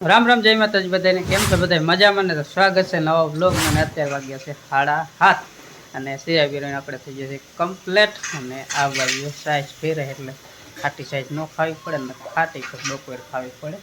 રામ રામ, જય માતાજી. બધાને કેમ છે? બધા મજામાં તો સ્વાગત છે નવા બ્લોગ મને અત્યારે વાગ્યા છે સાડા હાથ અને સિયા બિરાણ આપણે થઈ જશે કમ્પ્લેટ અને આ બાજુ સાઈઝ ફેરે એટલે ખાટી સાઈઝ ન ખાવી પડે ને ખાટી તો બપોર ખાવી પડે.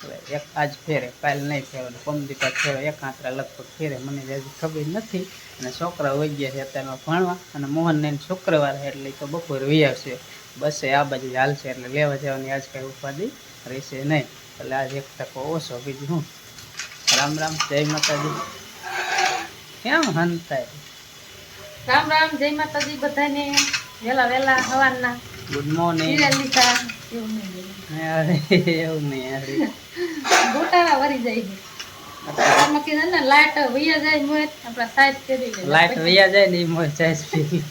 એટલે એક આજ ફેરે કાલ નહીં ફેરવાનું પમદીપા ફેરો એક આંતરા લગભગ ફેરે મને હજી ખબર નથી. અને છોકરા વહી ગયા છે અત્યારમાં ભણવા. અને મોહન એને શુક્રવાર એટલે તો બપોર વહી આવશે. બસે આ બાજુ હાલશે એટલે લેવા જવાની આજ કાંઈ ઉપાધિ રહેશે નહીં. એટલે આજે એક ટકો ઓછો. બીજું હું રામ રામ જય માતાજી. કેમ હંતાય? રામ રામ જય માતાજી બધાને. વેલા વેલા સવારના ગુડ મોર્નિંગ લીધા. એવું નહીં અરે ગોટાળા વરી જાય છે. ને લાઈટ વૈયા જાય મોય આપણા સાઈડ કરી લાઈટ વૈયા જાય ને ચાઈસ પી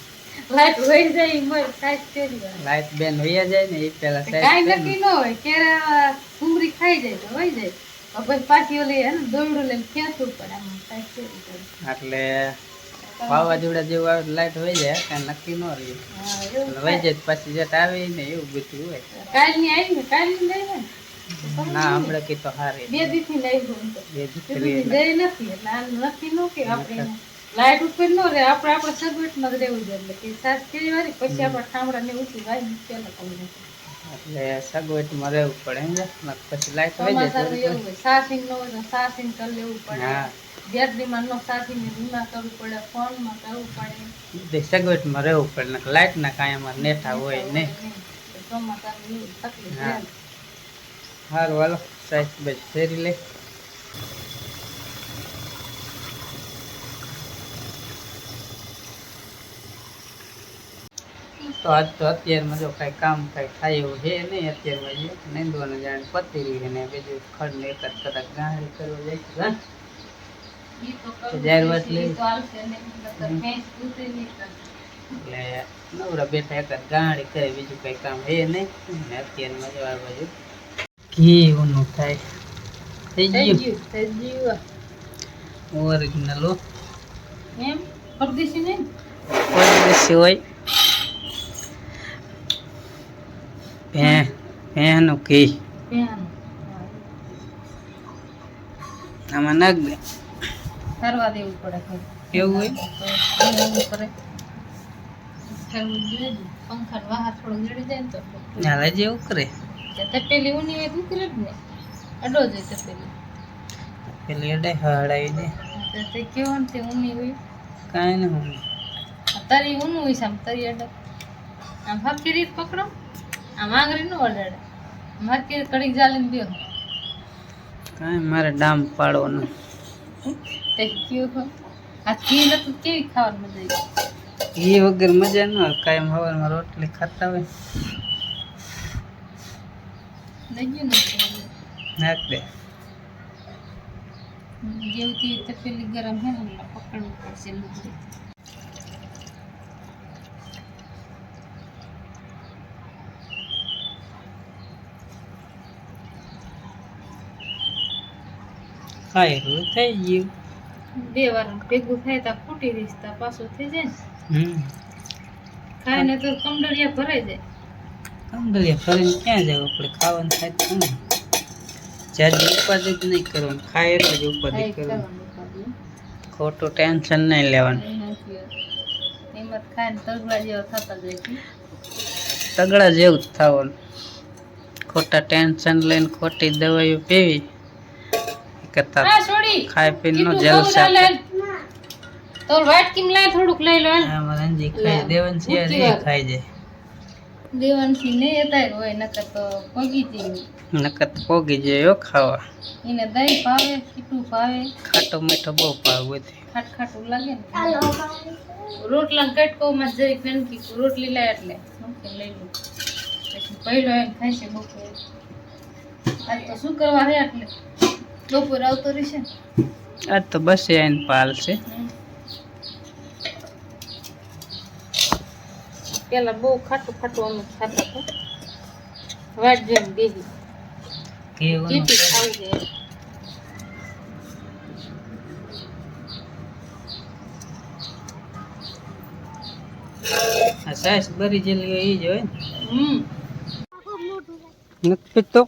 લાઈટ હોય જાય મર કાઈ કરી લાઈટ બેન હોય જાય ને એ પેલા કાંઈ નક્કી ન હોય ક્યારે કુમરી ખાઈ જાય તો હોય જાય. પછી પાછી ઓલી હે ને દોરડું લઈને ખેંચવું પડે આમ કાઈ કરી એટલે વાવાઝોડા જેવું આવે લાઈટ હોય જાય કાંઈ નક્કી ન રહી હા એવું અને વહી જાય પછી જટ આવે ને એવું બધું હોય. કાલની આવી ને કાલની લઈ ને? હમણાં કીધું તો હારી. બે દીથી લઈ ગયું બે જઈ નથી એટલે નક્કી ન કે આપણે લાઈટ ઉપર ન રહે આપણે આપણે સગવડમાં જ રહેવું જોઈએ. એટલે કે સાત કેવી વાળી પછી આપણે ઠામડા ને ઊંચી વાય પેલા કહું એટલે સગવડમાં રહેવું પડે? નકર પછી લાઈટ હોય જાય સાસિંગ ન હોય તો સાસિંગ કરી લેવું પડે. હા. ગેરડીમાં ન સાસિંગ ને ધીમા કરવું પડે ફોનમાં કરવું પડે. બધી સગવડમાં રહેવું પડે લાઇટ ના કાંઈ અમારે નેઠા હોય નહીં. તકલીફ સારું હાલો. સાઈઝ બસ ફેરી લે. તો આજ તો અત્યારમાં જો કાંઈ કામ કાંઈ થાય એવું છે નહીં અત્યારમાં જે નીંદવાનું જાણે પતી રહ્યું ને બીજું ખડ ને એક જ કદાચ ગાંહડી કરવા જાય હા? કરે. એટલે નવરા બેઠા એક જ ગાંહડી કરે બીજું કાંઈ કામ હે નહીં ને અત્યારમાં જો આ બાજુ કેવું થાય થઈ ગયું થઈ ગયું. ઓરિજિનલ એમ પરદેશી નહીં? કોઈ દિવસ હોય ભે ભેનું ઘી. ભેનું. આમાં નાખ દે. ઠરવા દેવું પડે. એવું હોય? તો એવું કરે. થોડું ને. જડી જાય ને તો. હાલે જેવું કરે. તે તપેલી ઉની હોય તો ઉતરે જ ને. અડો જાય તપેલી. પેલી અડે હડાવી દે તો કેવો ને તે ઉની હોય? કાંઈ નહીં હું તરી ઊનું હોય આમ તરી અડે. આમ હરખી રીત પકડો. આમ આંગળી નો અડાડે આમ હરખી રીત કડીક જાલીને દ્યો. કાંઈ મારે ડામ પાડવાનું. તે કયો આ ઘી નતું કેવી ખાવાની મજા આવી? ઘી વગર મજા ન આવે કાયમ હવારમાં રોટલી ખાતા હોય. નાખ દે. જેવું તેવી તપેલી ગરમ હે ને પકડવું પડશે લુગડી થઈ ગયું. બે વાર ભેગું થાય તો ફૂટી દઈશ તો પાછું થઈ જાય ને. હમ. ખાઈને તો કંડળિયા ભરાઈ જાય. કંડળિયા ફરીને ક્યાં જાવ આપણે? ખાવાનું થાય તો ને. જાજી ઉપાધિ જ નહીં કરવાનું. ખાય એટલે જ ઉપાધિ કરવાનું. ખોટું ટેન્શન નહીં લેવાનું. એમાં જ ખાઈને તગડા જેવા થતા જાય તગડા જેવું જ થવાનું. ખોટા ટેન્શન લઈને ખોટી દવાઈઓ પીવી. હા છોડી. ખાઈ પીને નો કીધું જલસા તો વાટ કેમ લાય થોડુંક લઈ લો હા આમાં રંજી ખાઈ દેવન છે વાર. ખાઈ જાય. સી ને હતા હોય નકર તો પોગી જઈએ નકર તો પોગી જાય હો ખાવા. એને દહીં ભાવે ખીટું ભાવે ખાટો મીઠો બહુ ભાવ ખાટ ખાટું લાગે ને. રોટલા કટકોમાં જઈ ફેનકી રોટલી લાય એટલે. મૂકી લઈ લો. પછી પહેલો એમ ખાય છે બપોરે. આજ તો શું કરવા રે એટલે? બપોર આવતો રહેશે? આ આજ તો બસ એને પાલ છે. પેલા બહુ ખાટું ખાટું અમે ખાતા હતા. વાટ જેમ બેસી ચીટી ખાવી સાઈઝ બરી જેલી હોય ઈ જ હોય ને? હમ. નથી પીતો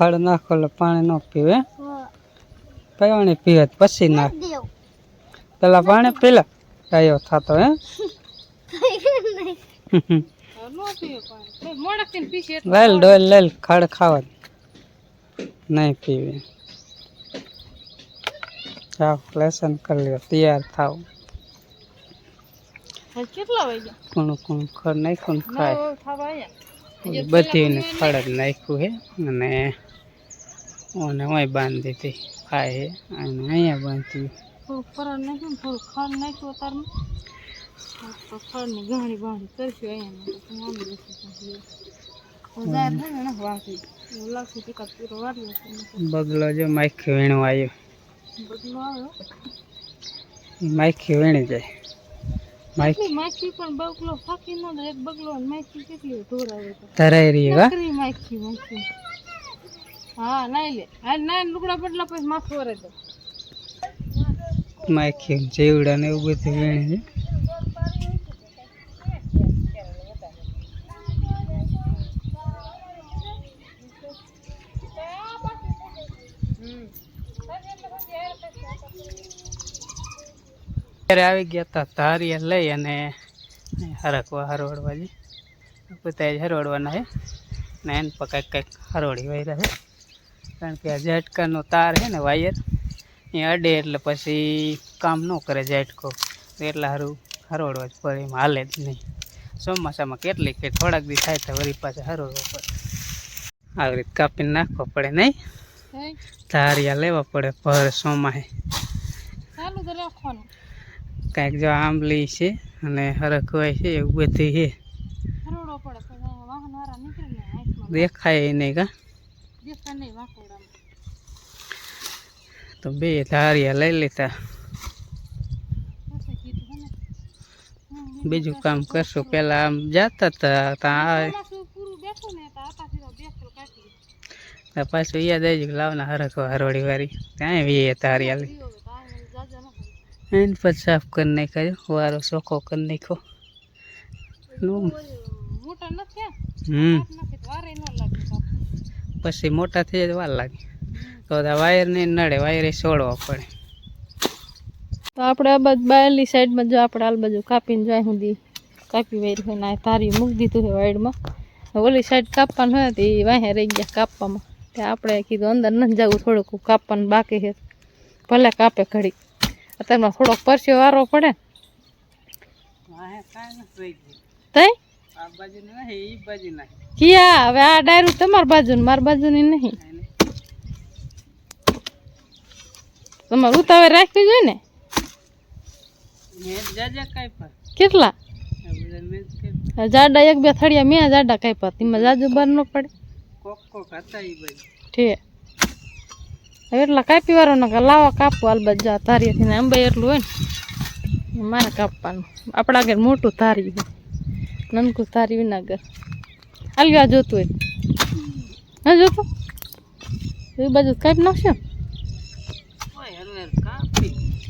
ખડ નાખો એટલે પાણી ન પીવે. પાણી પીવે પછી નાખ પેલા પાણી પીલા કયો થતો હે. નો પીવે પાણી મોડક થઈને પીશે એટલે લેલ ડોલ લેલ ખડ ખાવા. નહીં પીવે. જાઓ લેસન કરી લ્યો. તૈયાર થાવ કેટલા વાગ્યા? કોણ કોણ ખડ નાખ્યું ખાય. બધીને ખડ જ નાખ્યું હે. અને ઓને ઓય બાંધી હતી ખાય અને અહીંયા બાંધી ફરણ નાખ્યું ખાંડ નાખ્યું તારમાં તો ખડની ગહણી બહણી કરશું અહીંયા બગલો જો માખી વીણું આવ્યું. માખી વીણી જાય. માખી માખી પણ બગલો ફાકી ન એક બગલો માખી કેટલી ઢોરાવે ધરાઈ રહી માખી માખી. હા નાઈ લે. હા નાઈ લુગડા બદલા પછી માથું વરે દે. માખી જીવડા ને એવું બધું વીણે છે. આવી ગયા હતા ધારિયા લઈ અને હરકવા હરવડવા જઈ બધા જ હરવડવાના છે. ને એને પર કંઈક કંઈક હરવડી વાયરા છે. કારણ કે આ ઝટકાનો તાર છે ને વાયર એ અડે એટલે પછી કામ ન કરે ઝટકો. એટલે સારું હરોડવા જ પડે એમાં હાલે જ નહીં. ચોમાસામાં કેટલી કે થોડાક દી થાય તો વળી પાછા હરવડવો પડે. આવી રીતે કાપીને નાખવો પડે નહીં? ધારિયા લેવા પડે ભર ચોમાસે કાંઈક જો આંબલી છે અને હરખવાય છે એવું બધી છે. દેખાય નહીં કા? તો બે ધારિયા લઈ લીધા. પછી કીધું હે ને. બીજું કામ કરશું. પેલા આમ જતા હતા ત્યાં ચોમાસું પૂરું બેઠું ને તો આતા સીધા બેસલ કાઢી આ પાછું યાદ આવી ગયું લાવના હરખવા હરવડી વાળી. ત્યાં વીએ ધારિયા લઈ. દીવો તો આ જાજા ન પડે એને પછી સાફ કરી નાખ્યો વારો ચોખ્ખો કરી નાખ્યો. નું. મોટા નથી આ હમ. નથી તો વારે ન લાગે કાપવું. પછી મોટા થઈ જાય તો વાર લાગે. તો વાયર ને નડે વાયર એ છોડવા પડે. તો આપણે આ બાજુ બાયલી સાઈડમાં જો આપણે આ બાજુ કાપીને જાય સુધી કાપી વાયર હોય ને તારી મૂકી દીધું છે વાઈડમાં ઓલી સાઈડ કાપવાનું હોય તો એ વાહે રહી ગયા કાપવામાં. તે આપણે કીધું અંદર ન જવું થોડુંક કાપવાનું બાકી છે. ભલે કાપે ઘડી. અત્યારમાં થોડોક પરસ્યો વારો પડે. તઈ? આ બાજુ નહીં એ બાજુ નહીં કિયા હવે આ ડાયરું તમારી બાજુ ને મારી બાજુની નહીં. તમારે ઉતાવળ રાખવી જોઈએ ને? કેટલા? બધા જાડા એક બે થળિયા મેં જાડા કાપ્યા. તેમાં જાજુ બાર ન પડે. ઠીક. હવે એટલા કાપી વાળો ને લાવા કાપો હાલ જા ધારીએથી ને અંબાઈ એટલું હોય ને મારે કાપવાનું. આપણા ઘર મોટું તારી હોય નનકું ધારી વિનાગર. હાલ્યું આ જોતું હોય. હા જોતું? એ બાજુ કાપી નાખશે? ને? ઓય હરવે હર કાપી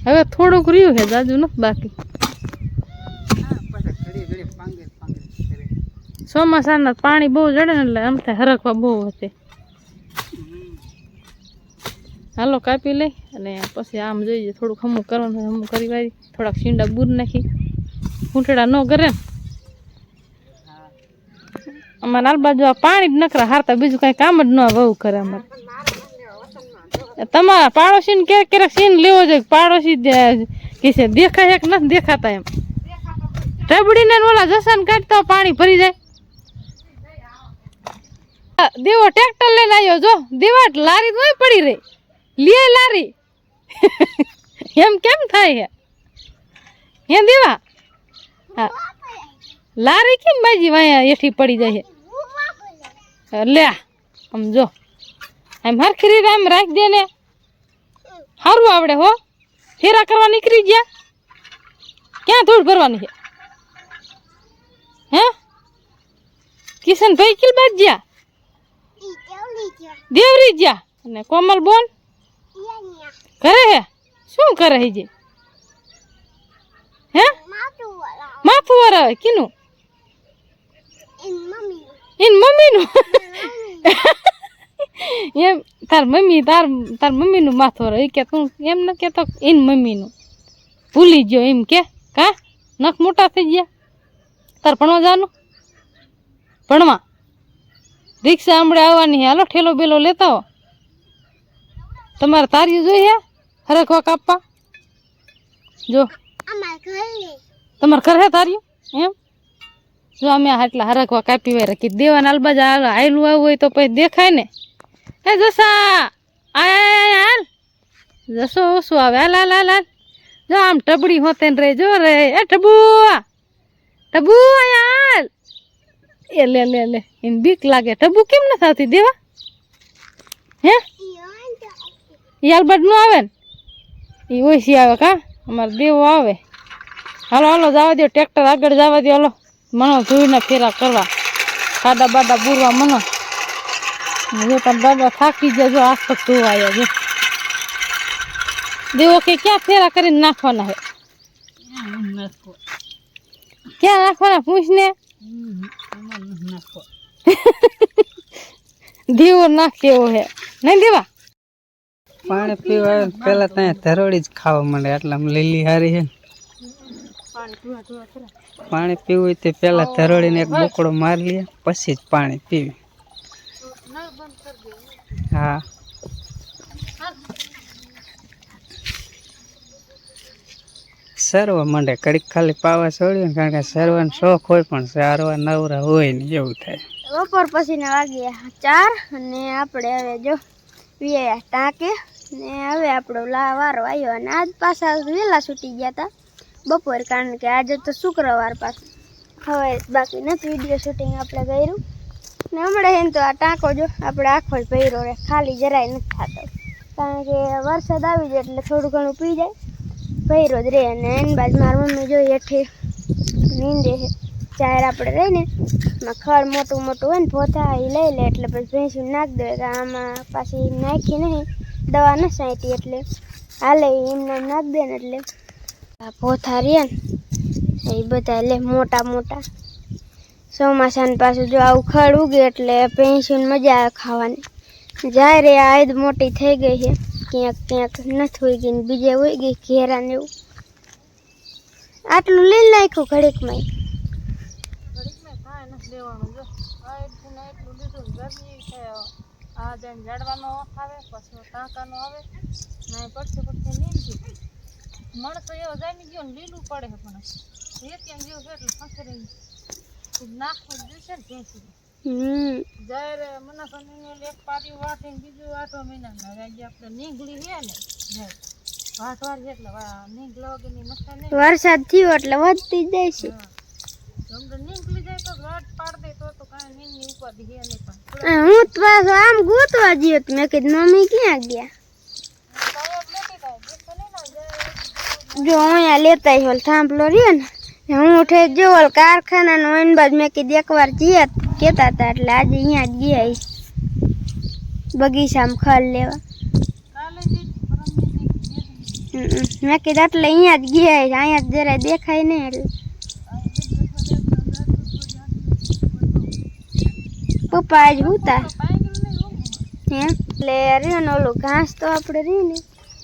હવે થોડુંક રહ્યું છે જાજુ ન બાકી. ચોમાસાના પાણી બહુ જડે ને એટલે આમ થાય હરખવા બહુ હશે. હાલો કાપી લઈ અને પછી આમ જોઈએ થોડુંક હમું કરવાનું હમું કરી વાળી. થોડાક શીંડા બૂર નાખી. કૂંટડા ન કરે અમારે હાલ બાજુ આ પાણી જ નકરા હારતા બીજું કાંઈ કામ જ ન બહુ કરે અમારે. તમારા પાડોશીને ક્યારેક ક્યારેક સીન લેવો જોઈએ પાડોશી કે છે, દેખાય કે નથી, દેખાતા એમ. રબડીને ઓલા જસન કાઢતા પાણી ભરી જાય. દેવો ટ્રેક્ટર લઈને આવ્યો, જો દેવાટ લારી તો પડી રહી. લે લારી. એમ કેમ થાય હે? હે દેવા? હા. લારી કેમ બાજી વાયા એઠી પડી જાય લે આમ જો. આમ હરખી રીતે આમ રાખી દે ને. સારું આવડે હો. ફેરા કરવા નીકળી ગયા. ક્યાં ધૂળ ભરવાની છે? હે? કિશન ભાઈ કિલ બાજ ગયા? દેવરી ગયા? અને કોમલ બોન? કરે હે? શું કરે છે જે? હે? માથું વરાવે કીનું? ઇન મમ્મીનું? એમ તાર મમ્મી તાર તાર મમ્મીનું માથું રહે કે તું એમ ન કહેતો એની મમ્મીનું. ભૂલી ગયો એમ કે કા? નખ મોટા થઈ ગયા. તાર ભણવા જવાનું ભણવા? રિક્ષા હમણાં આવવાની હાલો ઠેલો બેલો લેતા હો. તમારે તારી જોઈએ હરખવા કાપવા? જો. તમારે ઘરે તારી એમ? જો અમે આટલા હરખવા કાપી વાર રાખી. દેવાના અલબાજા આયલું આવું હોય તો પછી દેખાય ને. એ જસા આય જસો ઓછું આવે? હાલ હાલ હાલ જો, આમ ટબડી હોતે રે, જો રે. એ ટબુ ટબુ યાર એ લે લે લે. એને બીક લાગે. ટબુ કેમ ન આવતી? દેવા. હે? યાલબડનું આવે ને? એ ઓછી આવે કા? અમારે દેવો આવે. હાલો હાલો, જવા દો ટ્રેક્ટર આગળ જવા દો હાલો. મનો ધોઈને ફેરા કરવા. ખાડા બાડા બુરવા મનો. જો તાર દાદા થાકી જાય જો આસપાસ આવ્યા જો. દેવો કે ક્યાં ફેરા કરીને નાખવાના હે? ક્યાં નાખવાના પૂછને? દીવો નાખ એવો હે. નહીં દેવા? પાણી પીવા પેલા ત્યાં ધરોડી જ ખાવા માંડે આટલામાં લીલી હારી છે પાણી પીવું હોય તે પેલા ધરોડીને એક બોકડો મારી લે પછી જ પાણી પીવી. હા સર્વ માંડે કડીક ખાલી પાવા છોડ્યો ને કારણ કે સર્વનો શોખ હોય પણ સારવા નવરા હોય ને એવું થાય. બપોર પછી ને વાગ્યા ચાર અને આપણે હવે જો વ્યાયા ટાંકે ને હવે આપણો વારો આવ્યો અને આજ પાછા વહેલા છૂટી ગયા હતા બપોર કારણ કે આજે તો શુક્રવાર પાછું. હવે બાકી નથી વીડિયો શૂટિંગ આપણે કર્યું. ને હમણાં એમ તો આ ટાંકો જો આપણે આખો જ પહેરો રહે, ખાલી જરાય નથી થતો. કારણ કે વરસાદ આવી જાય એટલે થોડું ઘણું પી જાય પહેરો જ રહે અને એની બાજુ મારી મમ્મી જોઈએ હેઠે નીંદે છે. ચાર આપણે રહીને એમાં ખડ મોટું મોટું હોય ને પોતા એ લઈ લે એટલે પછી ભેંસું નાખી દે તો આમાં પાછી નાખી નહીં, દવા ન સાંટી એટલે હાલે એમને એમ નાખી દે ને એટલે આ પોથા રહ્યા ને, એ બધા લે મોટા મોટા. ચોમાસાને પાછું જો આવું ખડ ઉગે એટલે ભેંસું મજા આવે ખાવાની. જ્યારે આ ઈદ મોટી થઈ ગઈ છે. ક્યાંક ક્યાંક નથી હોઈ ગઈ ને બીજે હોઈ ગઈ ઘેરા ને એવું. આટલું લઈ નાખ્યું ઘડીકમાં. આ જેમ જડવાનો આવે, પછી ટાંકાનો આવે. ને પડશે પડશે નીંદી. મણસો એવો જામી ગયો ને લીલું પડે છે પણ રેતિયા જેવું છે એટલે ફસરી નાખવું જ ને ભેંસી એક પારી વાટે બીજું આઠો મહિના આજે આપણે નીંગળી છે ને છે એટલે મસ્તા વરસાદ થયો એટલે વધતી જાય છે. હા. આમ તો નીંગળી જાય તો વાટ પાડ દે તો તો કાંઈ ઉપાધિ છે નહીં પણ. હું તો આમ ગોતવા ગયો તો મેં કીધું મમ્મી ક્યાં ગયા? જો અહીંયા લેતા આવ્યો થાંભલો રહ્યો ને. હું ઉઠે જો ઓલો કારખાનાનો એની બાજુ મેં કીધું એકવાર ગયા કહેતા હતા એટલે આજે અહીંયા જ ગયા હઈશ. બગીચામાં ખડ લેવા કાલે જઈ પરમ દિવસે હમ, હમ. મેં કીધું એટલે અહીંયા જ ગયા હઈશ. અહીંયા જ જરાય દેખાય નહીં એટલે પપ્પા આજ હુતા હે એટલે રહ્યો ને ઓલું ઘાસ તો આપણે રહ્યું ને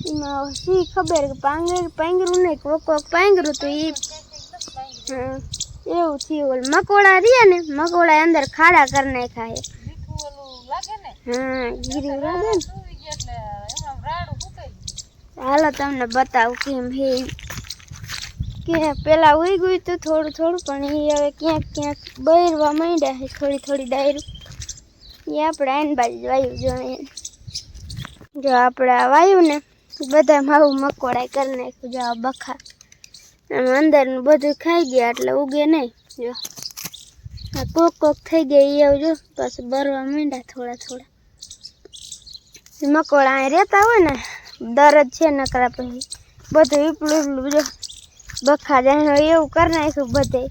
એમાં શી ખબર કે પાંગર પાંગરું નહીં કોક કોક પાંગરું તો એ હા, એવું થયું. ઓલ મકોડા રહ્યા ને મકોડા અંદર ખાડા કરી નાખ્યા હે હા ગીરી લાગે ને. હાલો તમને બતાવું કેમ હે. કે પેલા ઉઈ ગયું હતું થોડું થોડું પણ એ હવે ક્યાંક ક્યાંક બહેરવા માંડ્યા છે થોડી થોડી ડાયરું. એ આપણે આઈન બાજુ વાયુ જો જો આપણે આ વાયુ ને બધા માવું મકોડાય કરી નાખ્યું જો આ બખા. અંદરનું બધું ખાઈ ગયા એટલે ઉગે નહીં. જો. આ કોક કોક થઈ ગયા એ આવજો પછી બરવા માંડ્યા થોડા થોડા. મકોડા અહીં રહેતા હોય ને દરદ છે નકરા પછી બધું ઈપલું ઈપલું જો બખા જાય એવું કરી નાખ્યું બધે.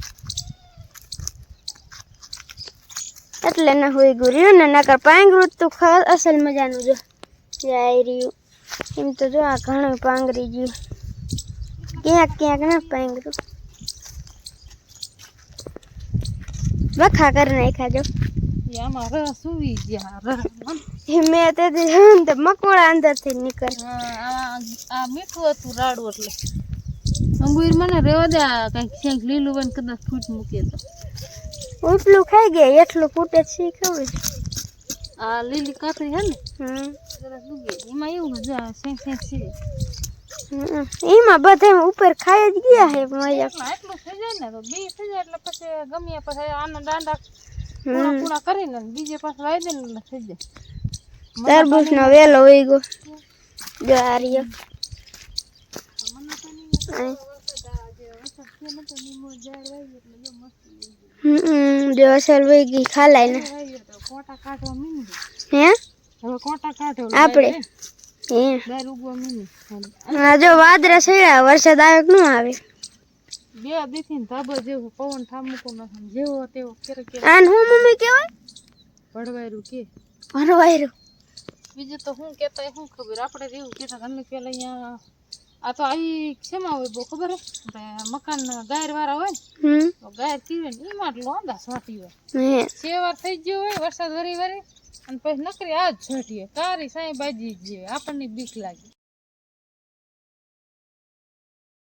એટલે ન હોય ગયું રહ્યું ને, નકર પાંગરું તો અસલ મજાનું જો. જાય રહ્યું. એમ તો જો આ ઘણું પાંગરી ગયું. ક્યાંક ક્યાંક ના પાંગરું બખા કરી નાખ્યા જો મેં તો મકોડા અંદરથી નીકળે આ આ મીઠું હતું રાડું એટલે અંગુર મને રેવા દે કંઈક ક્યાંક લીલું બન કદાચ ફૂટ મૂકે તો ઉપલું ખાઈ ગયા એટલું ફૂટે છે ખબર છે. આ લીલી કાતરી હે ને હમ એમાં એવું છે જો આ શેંક શેંક છે હમ. એમાં બધા ઉપર ખાઈ જ ગયા હે મજા એટલું થઈ જાય ને તો બી થઈ જાય એટલે પછી ગમ્યા પછી આના દાંડા પૂરા પૂરા કરીને બીજે પાછું વાઈ દે ને થઈ જાય. તરબૂચ નો વેલો હોય ગયો. ગારીયો જો અસલ વહી ગઈ ખાલાય ને. કોટા કાઢવા મીંડી હે? હવે કોટા કાઢો આપણે? હે જો વાદરા છેડા વરસાદ આવે કે ન આવે? બે દીથી ને ધાબા જેવું પવન ઠામુકો નથી જેવો તેવો ક્યારેક આને હું મમ્મી કેવાય ભડવાયરું કે. ભરવાયરું. બીજું તો શું કેતો શું ખબર? આપણે જેવું કેતા તમે પેલા અહીંયા આ તો આવી શેમાં હોય બહુ ખબર હે? મકાન ગાયર વાળા હોય ને ગાયર પીવે ને એમાં લોંદા છાંટી હોય. છે વાર થઈ ગયો હોય વરસાદ વરી વરી. અને પછી નકરી આ જ છાંટીએ તારી સાંઈ બાજી જ આપણને બીક લાગે.